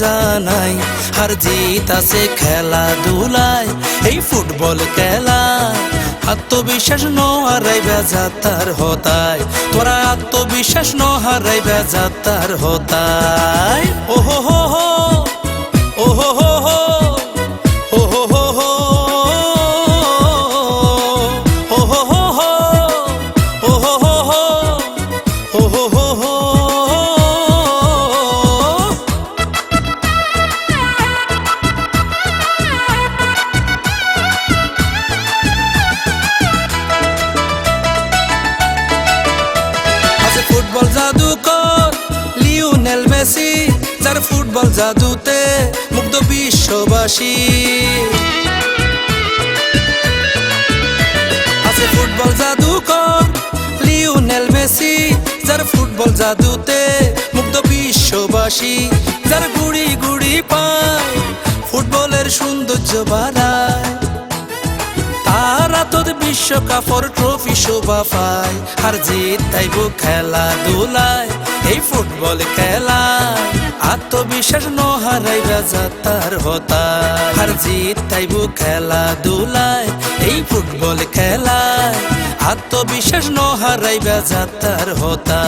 জানাই, হার জিত আছে খেলাধুলায়, এই ফুটবল খেলা। আত্মবিশ্বাস ন হারাই বেজা তার হতায়। তোরা আত্মবিশ্বাস ন হারাই বেজা তার হতায়। ওহো হো হো যার ফুটবল জাদুতে মুগ্ধ বিশ্ববাসী। আছে ফুটবল জাদুকর লিওনেল মেসি, যার ফুটবল জাদুতে মুগ্ধ বিশ্ববাসী। যার গুড়ি গুড়ি পায় ফুটবলের সৌন্দর্য তারা তোদের বিশ্বকাপর ট্রফি শোভা পায়। আর জিত তাইব খেলাধুলায়, এই ফুটবল খেলা। আত্মবিশ্বাস ন রাজা তার হতা আর জিত তাইব খেলাধুলায়, এই ফুটবল খেলা আত্মবিশ্বাস ন রাজা তার হতা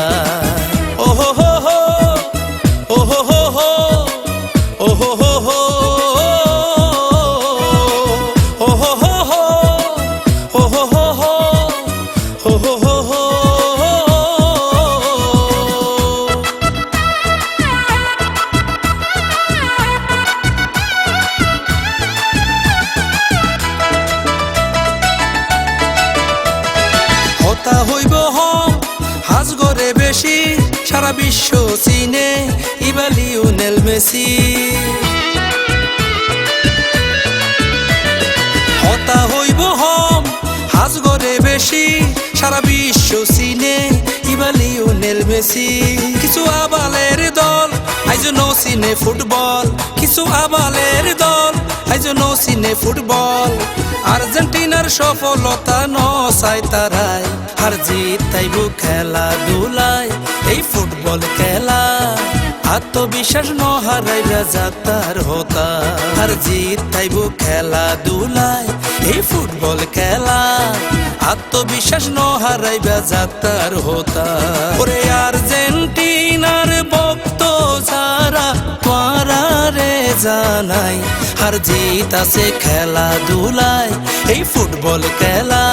সারা বিশ্ব চিনে ইবালি উনেল মেসি। হতা হইব হম হাজ গরে বেশি, সারা বিশ্ব চিনে ইবালি উনেল মেসি। কিছু আবালের দল, আইজ সিনে ফুটবল। কিছু আবালের দল, আইজ সিনে ফুটবল। আর্জেন্টিনার সফলতা ন চাই আর জিত তাইব খেলাধুলায় এই ফুটবল খেলা। আত্মবিশ্বাস ন হারাইবা যাতার হতা। আর জিত তাইব খেলাধুলায় এই ফুটবল খেলা। আত্মবিশ্বাস ন হারাইবা যাতার হতা। ওরে আর্জেন্টিনার ভক্ত যারা, তোরা রে জানাই আর জিত আছে খেলাধুলায় এই ফুটবল খেলা।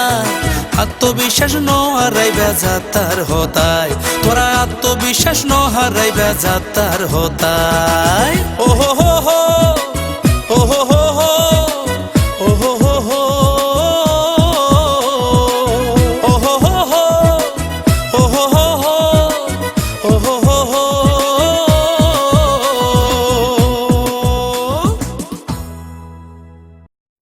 আত্মবিশ্বাস ন হারাই বেজা তার হতায়। তোরা আত্মবিশ্বাস ন হারাই বেজা তার হতায়। ও হো